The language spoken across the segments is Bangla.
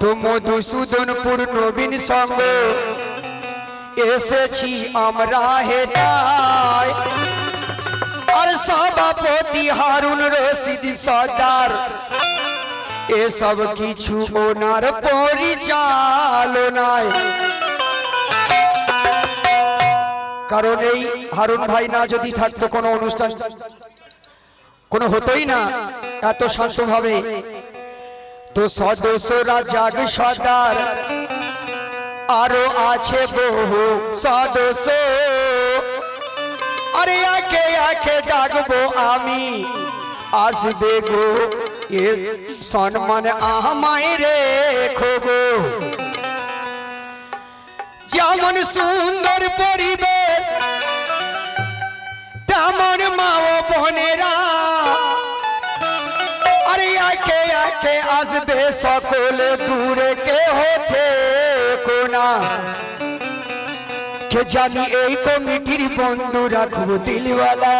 তো মধুসূদনপুর নবীন সঙ্গ এসেছি আমরা হেতায় আর সভাপতি হারুন রশিদ সর্দার, এসব কিছু ওনার পরিচালনায়। কারণ এই হারুন ভাই না যদি থাকতো কোনো অনুষ্ঠান, কোনো হতোই না, এত শান্তভাবে তো সদস্যরা জাগ সর্দার। আরও আছে বহু সদস্য। আরে একে একে ডাকবো আমি। আসবে গো এ সম্মান আমায় রেখো গো যেমন সুন্দর পরিবেশ সকলে দূরে কে হচ্ছে কোনা কে জানি এই কমিটির বন্ধু রাখব দিলওয়ালা।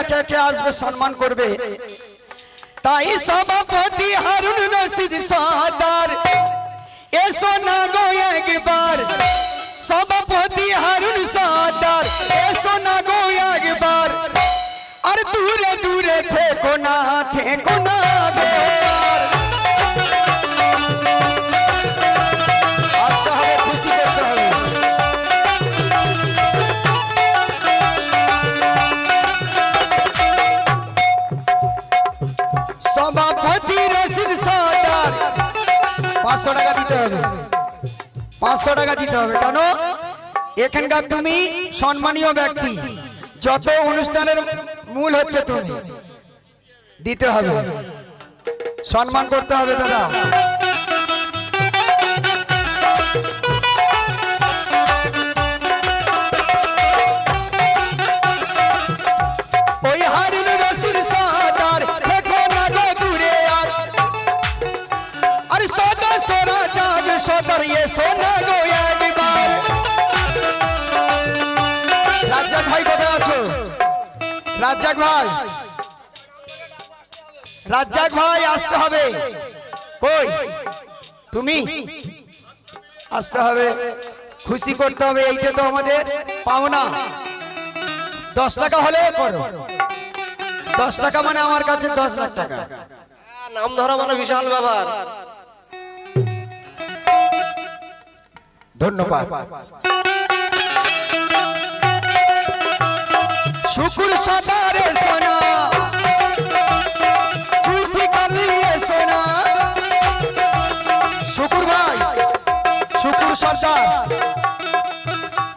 একে একে আসবে সম্মান করবে? তাই সভাপতি হারুন রশিদ সাদার এসো না গো একবার। সভাপতি হারুন সাদার এসো না গো একবার। আর দূরে দূরে থেকো না থেকো না পাঁচশো টাকা দিতে হবে। পাঁচশো টাকা দিতে হবে। কেন? এখানকার তুমি সম্মানীয় ব্যক্তি। যত অনুষ্ঠানের মূল হচ্ছে তুমি। দিতে হবে। সম্মান করতে হবে দাদা। সদর সোনা গো একবার রাজ্জাক ভাই কোথায় আছো? রাজ্জাক ভাই। রাজ্জাক ভাই, আসতে হবে। কই? তুমি? আসতে হবে। খুশি করতে হবে এইটা তো আমাদের পাওনা। দশ টাকা হলে করো। দশ টাকা মানে আমার কাছে দশ লাখ টাকা। নাম ধরা মানে বিশাল ব্যাপার। ধন্যবাদ। শুকুর সদারে সোনা কুলফি কালিয়ে সোনা। শুকুর ভাই, শুকুর সর্দার।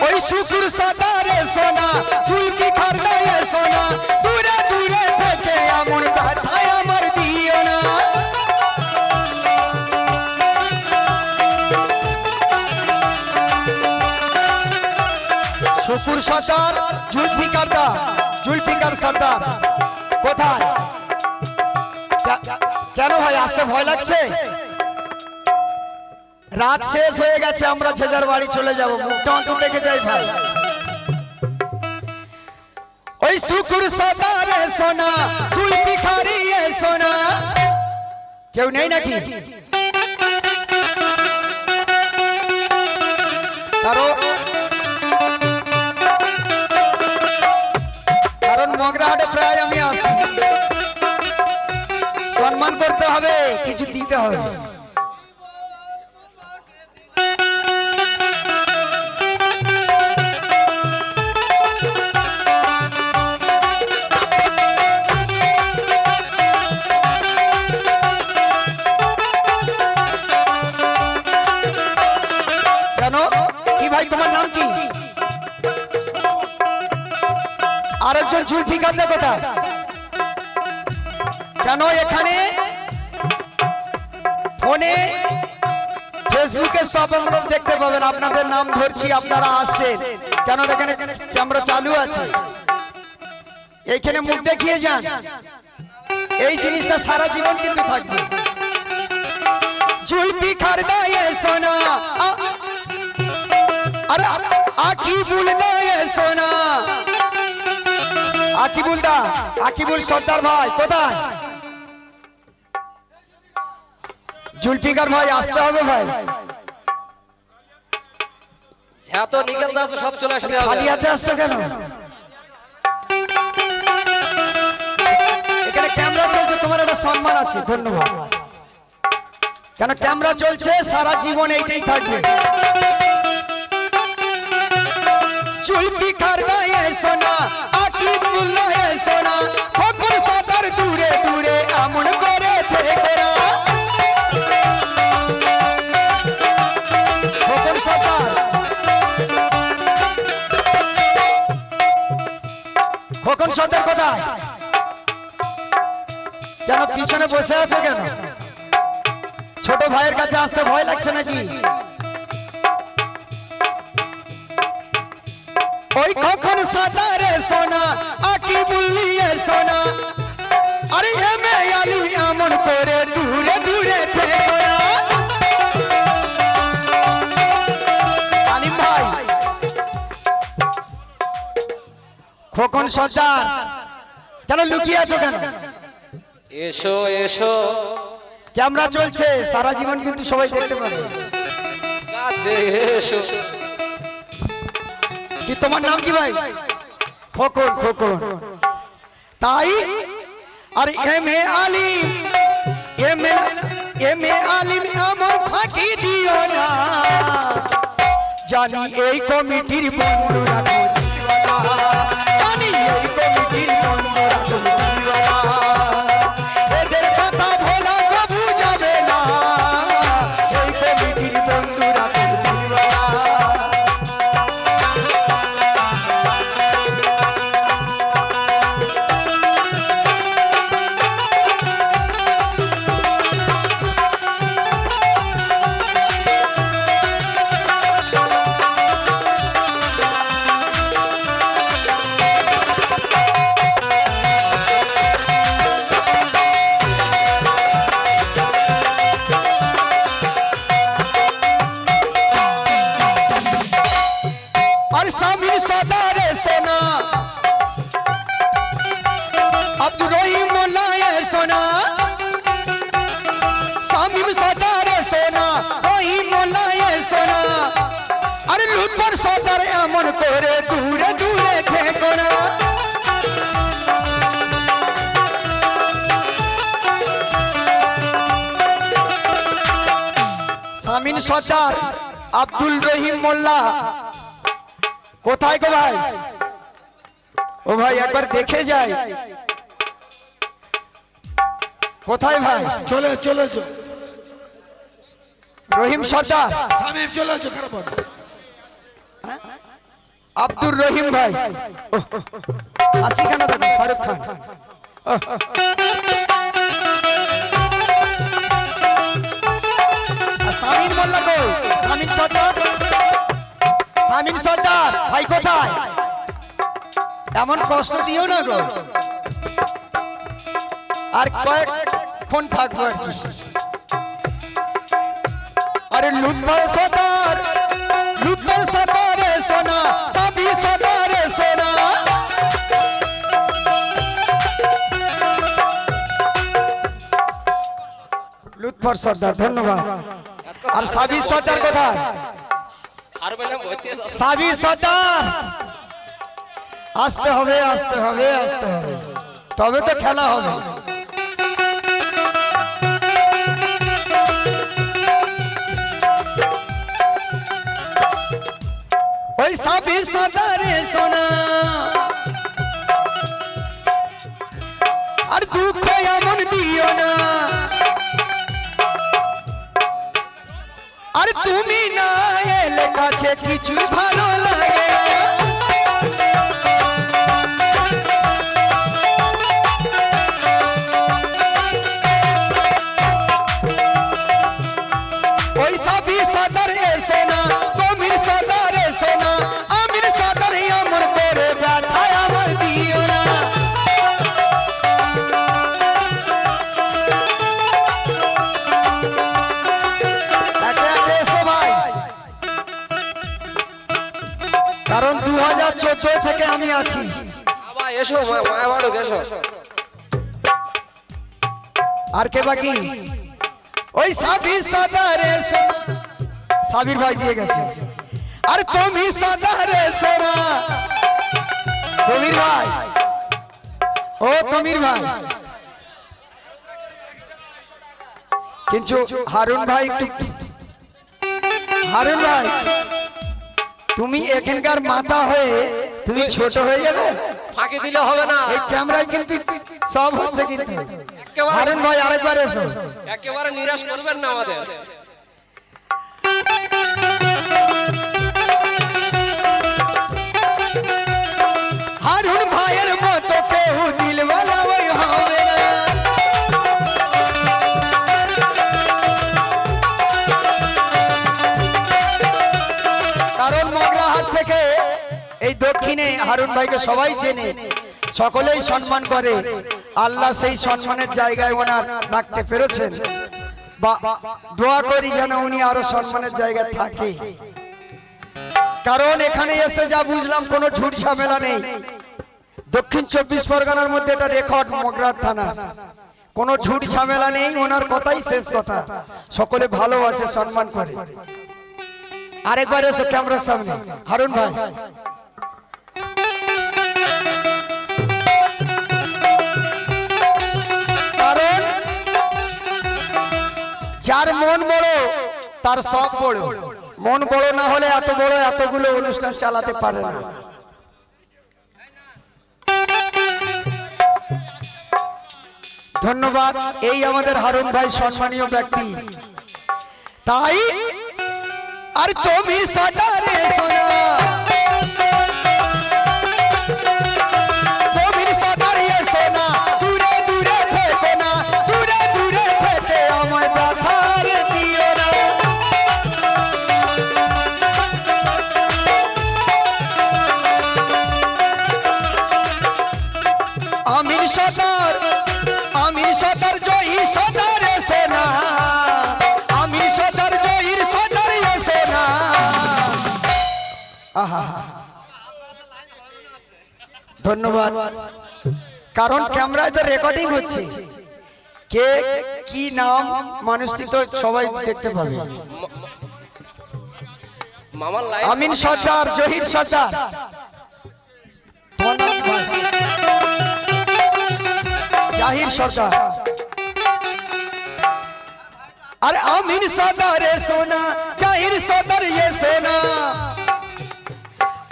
ওই শুকুর সাদারে সোনা চুলকি খারদায় সোনা সর্দার জুলফিকার দা জুলফিকার সর্দার। কোথায়? কেন ভাই, আসতে ভয় লাগছে? রাত শেষ হয়ে গেছে, আমরা যার বাড়ি চলে যাব। মুখটা অন্তত দেখে যাই ভাই। ওই শুকুর সদারে সোনা চুলকি খারিয়ে সোনা। কেউ নেই নাকি? হবে আরেকজন চুলফি কাটলে কোথায়? সব দেখতে পাবেন, আপনাদের নাম ধরছি, আপনারা আসছেন কেন এখানে ক্যামেরা চালু আছে? এইখানে মুখ দেখিয়ে যান। এই জিনিসটা সারা জীবন কিন্তু থাকবে। সর্দার ভাই, কোথায়? জুলফিকার ভাই, আসতে হবে ভাই। যত নিকেল দাস সব চলে আসতে হবে। খালি হাতে আসছো কেন? এখানে ক্যামেরা চলছে তোমার একটা সম্মান আছে ধন্যবাদ। কেন ক্যামেরা চলছে? সারা জীবন এইটাই থাকবে। চুলকি খারদায়ে সোনা আকিবুল্লাহ সোনা ফকর সদর দূরে দূরে এমন করে থেকে। সর্দার কোথায় কেন পিছনে বসে আছো কেন? ছোট ভাইয়ের কাছে আসতে ভয় লাগছে নাকি? ওই কখন সাদারে সোনা, আকি খোকন সর্দার কেন লুকিয়ে আছো কেন? এসো এসো। ক্যামেরা চলছে সারা জীবন কিন্তু সবাই দেখতে পাবে। কাছে এসো। কি তোমার নাম কি ভাই? খোকন খোকন। তাই? আর M A Ali M A M A Alim এমন ফাঁকি দিও না। জানি এই কমিটির বন্ধুরা জানি এই কমিটির সামিন সর্দার আব্দুল রহিম মোল্লা। কোথায় গো ভাই? ও ভাই একবার দেখে যাই। কোথায় ভাই? চলে চলে রহিম সর্দার। চলে আসো আব্দুর রহিম ভাই। হাসি কেন দেখুন শাহরুখ খান। সামিন সর্দার সামিন সর্দার ভাই কোথায়? এমন কষ্ট দিও না গো। আর কয়েক ফোন থাকব আর কি। আরে লুৎফর সদার লুৎফর সদারে সোনা সাবি সদারে সোনা। লুৎফর সর্দার ধন্যবাদ। আর সাবি সর্দার কোথায়? হারমোনিয়াম ভর্তি আছে। সাবি সর্দার! আসতে হবে আসতে হবে আসতে হবে। তবে তো খেলা হবে। ওই সাবি সর্দারে সোনা। আর দুঃখ এমন দিও না। আর তুমি না এলে কাছে কিছু ভালো লাগে। ওই সাবি সদর এসে না থেকে আমি আছি। বাবা এসো মায়া বাড়ুক এসো। আর কে বাকি? ওই সাবির সাদারে সাবির ভাই দিয়ে গেছে। আর তুমি সাদারে সোনা তমির ভাই। ও তমির ভাই। কিন্তু হারুন ভাই একটু হারুন ভাই তুমি এখানকার মাথা হয়ে তুমি ছোট হয়ে যাবে? ফাঁকি দিলে হবে না। এই ক্যামেরায় কিন্তু সব হচ্ছে কিন্তু। হারুন ভাই আরেকবার এসো। একেবারে নিরাশ করবেন না আমাদের। দক্ষিণে হারুন ভাইকে সবাই চেনে, সকলেই সম্মান করে। আল্লাহ সেই সম্মানের জায়গায় ওনার রাখতে পেরেছেন। বা দোয়া করি যেন উনি আরও সম্মানের জায়গায় থাকে। কারণ এখানে এসে যা বুঝলাম, কোনো ঝুট ঝামেলা নেই। দক্ষিণ চব্বিশ পরগনার মধ্যে এটা রেকর্ড, মগরার থানা। কোনো ঝুট ঝামেলা নেই, ওনার কথাই শেষ কথা। সকলে ভালোবাসে, সম্মান করে। আরেকবার এসে ক্যামেরার সামনে। হারুন ভাই। যার মন বড়, তার সব বড়। মন বড় না হলে এত বড়, এতগুলো অনুষ্ঠান চালাতে পারে না। ধন্যবাদ, এই আমাদের হারুন ভাই সম্মানীয় ব্যক্তি। তাই, আর তুমি সাদারে সোনা ধন্যবাদ। কারণ ক্যামেরায় তো রেকর্ডিং হচ্ছে। কে কি নাম মানুষটি তো সবাই দেখতে পাবে। আমিন সর্দার জহির সর্দার? জাহির সর্দার। আরে আমিন সর্দার সোনা জাহির সর্দার এ সোনা।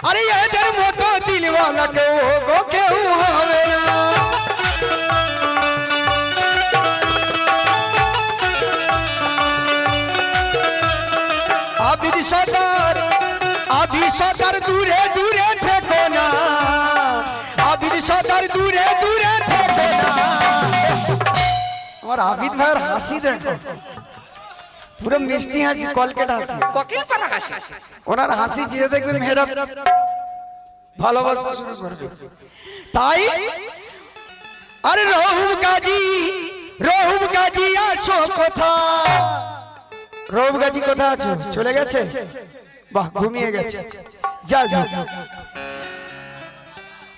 আরে এদের মতো দিলওয়ালা কেউ গো, কেউ হবে না। আবিদ সর্দার আবির সদার দূরে দূরে থেকো না। আবির সদার দূরে দূরে থেকো না। আমার আবিদ ভাইয়ের হাসি দেখো। পুরো মিষ্টি হাসি কলকেট হাসি। ককিল পারা হাসি? ওনার হাসি যে দেখবে মেয়েরা ভালোবাসতে শুরু করবে। তাই আরে রহুম গাজী রহুম গাজী আছো কোথা রহুম গাজী কোথা আছো? চলে গেছে? বাহ ঘুমিয়ে গেছে। যা যা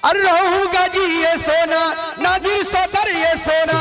আরে রহুম গাজী এসো না নাজির সদর এসো না।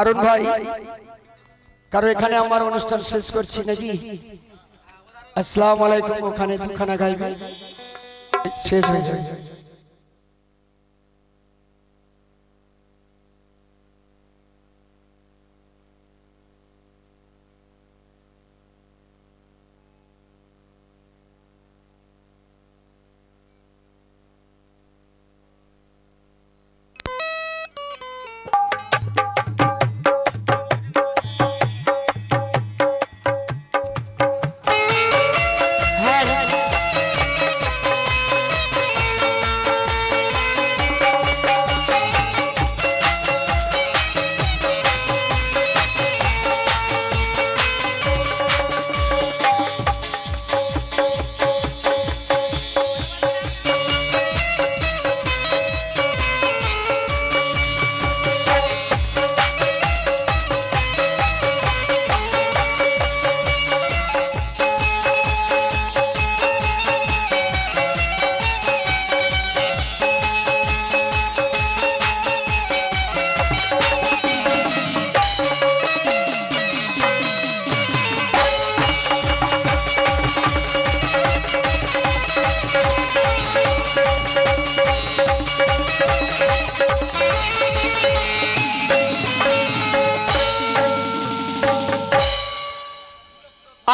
হারুন ভাই। কারও এখানে আমার অনুষ্ঠান শেষ করছি নাকি? আসসালামু আলাইকুম ওখানে দুখানা গাইবে। শেষ হয়ে যাবে।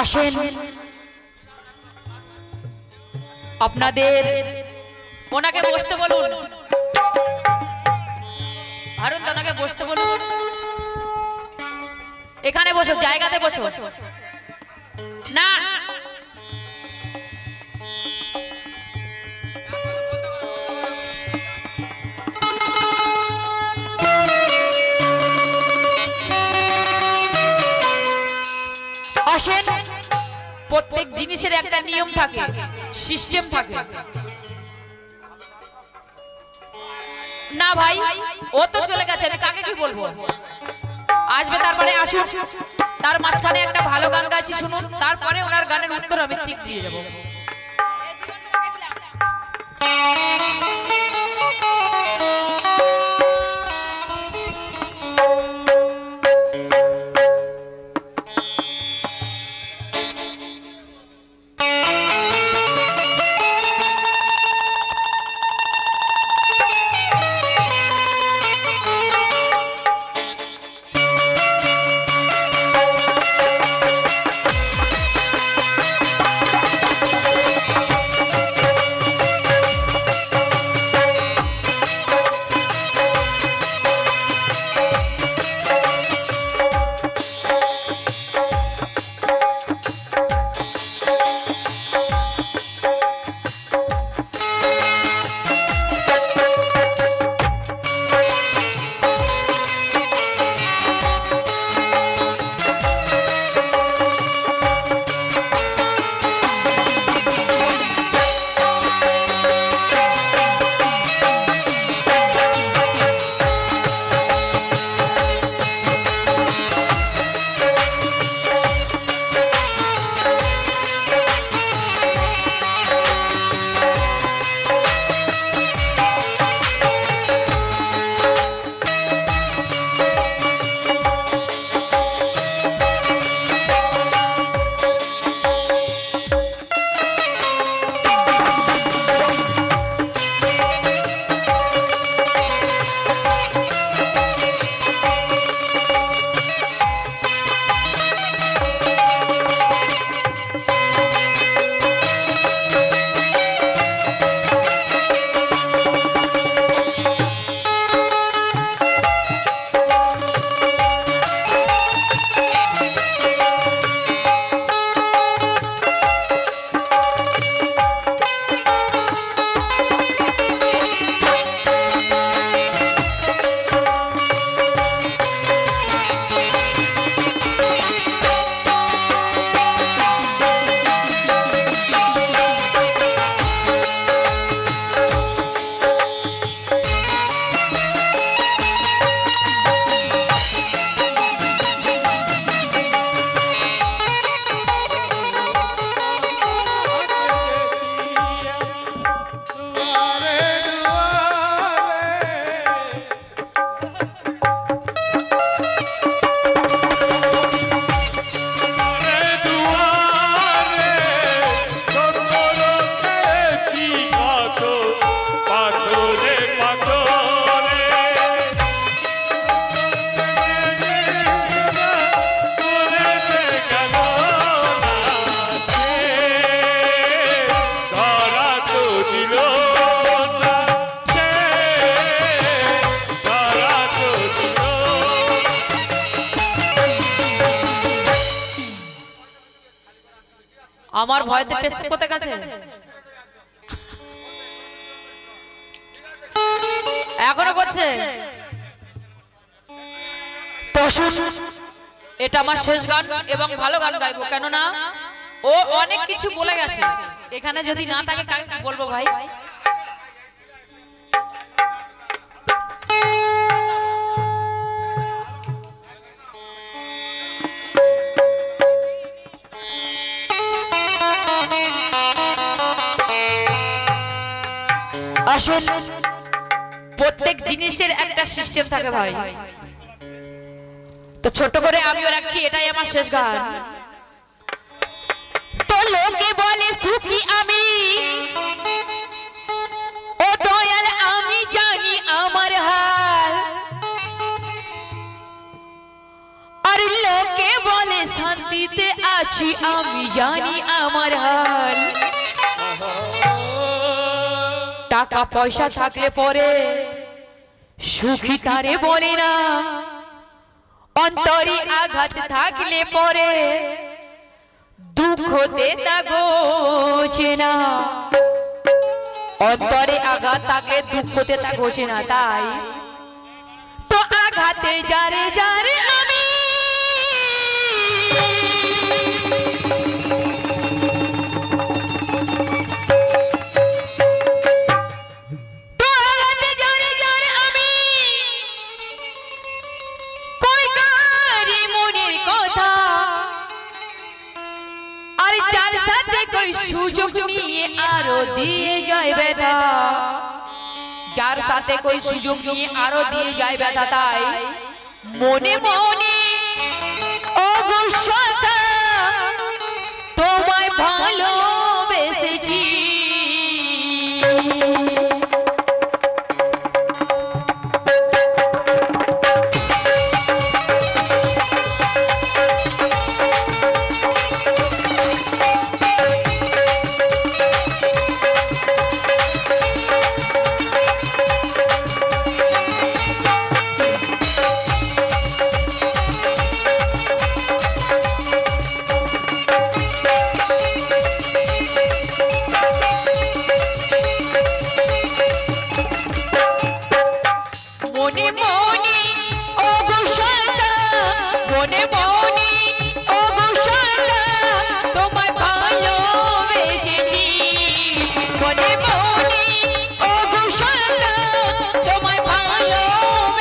আসেন আপনাদের ওনাকে বসতে বলুন। হারুন ওনাকে বসতে বলুন। এখানে বসো জায়গাতে বসো। না প্রত্যেক জিনিসের একটা নিয়ম থাকে সিস্টেম থাকে। না ভাই, ও তো চলে গেছে, আমি কাকে কি বলব? আসবে তারপরে আসুন তার মাঝখানে একটা ভালো গান গাইছি, শুনুন। তারপরে ওনার গানের উত্তর আমি ঠিক দিয়ে যাব আমার কোথায় গেছে এখনও করছে এটা আমার শেষ গান এবং ভালো গান গাইবো কেননা ও অনেক কিছু বলে গেছে। এখানে যদি না থাকে কাকে বলব ভাই? আসুন। প্রত্যেক জিনিসের একটা সিস্টেম থাকে ভাই। তো ছোট করে আমিও রাখছি, এটাই আমার শেষ গান। তো লোকে বলে, সুখী আমি। ও দয়াল, আমি জানি আমার হাল। আর লোকে বলে, শান্তিতে আছি, আমি জানি আমার হাল। টাকা পয়সা থাকলে পরে সুখী তারে বলে না। অন্তরে আঘাত থাকলে পরে দুঃখ দেতা গোছে না। অন্তরে আঘাত থাকলে দুঃখ দেতা গোছে না তাই। তো আঘাতে যারে যারে কই সুযোগ নিয়ে আরও দিয়ে যায় ব্যথা। যার সাথে কই সুযোগ নিয়ে আরও দিয়ে যায় ব্যথা তাই। মনে মনে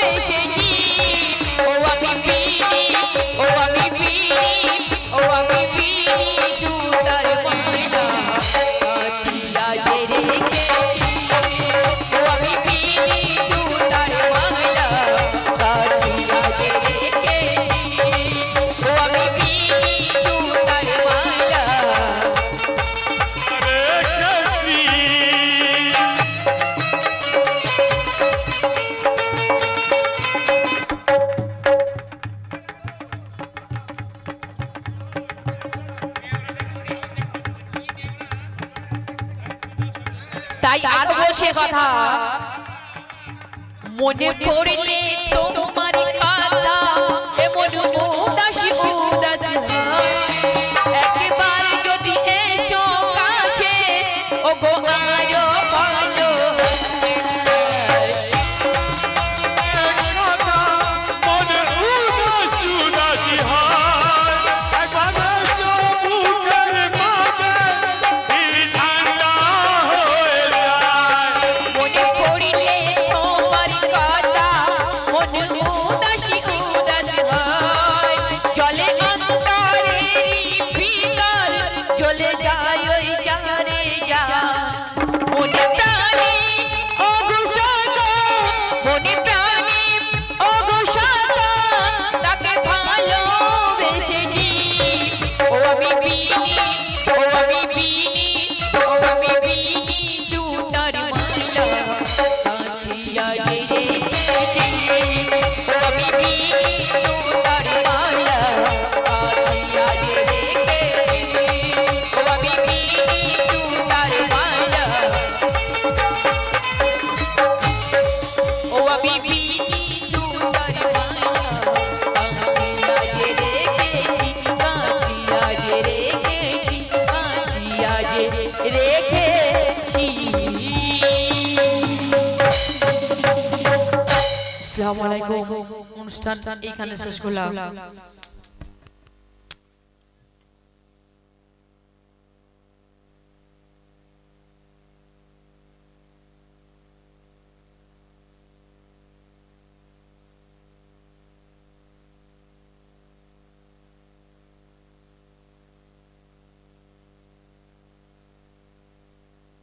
ভালোবেসেছি। ও আমি বিনি, ও আমি বিনি, ও আমি বিনি সুতার ময়না, কাটিয়া যে রেখেছি। মনে পড়লে যায়, ওই জারে যা। মনে প্রাণে অগুসাগা মনে প্রাণে অগুসাগা তাকে ভালোবেসেছি। ও আমি বিনি, ও আমি বিনি, ও আমি বিনি সুতার মালা। কাঁথিয়া রেখেছি। ও আমি বিনি সুতার অনুষ্ঠান এইখানে শেষ করলাম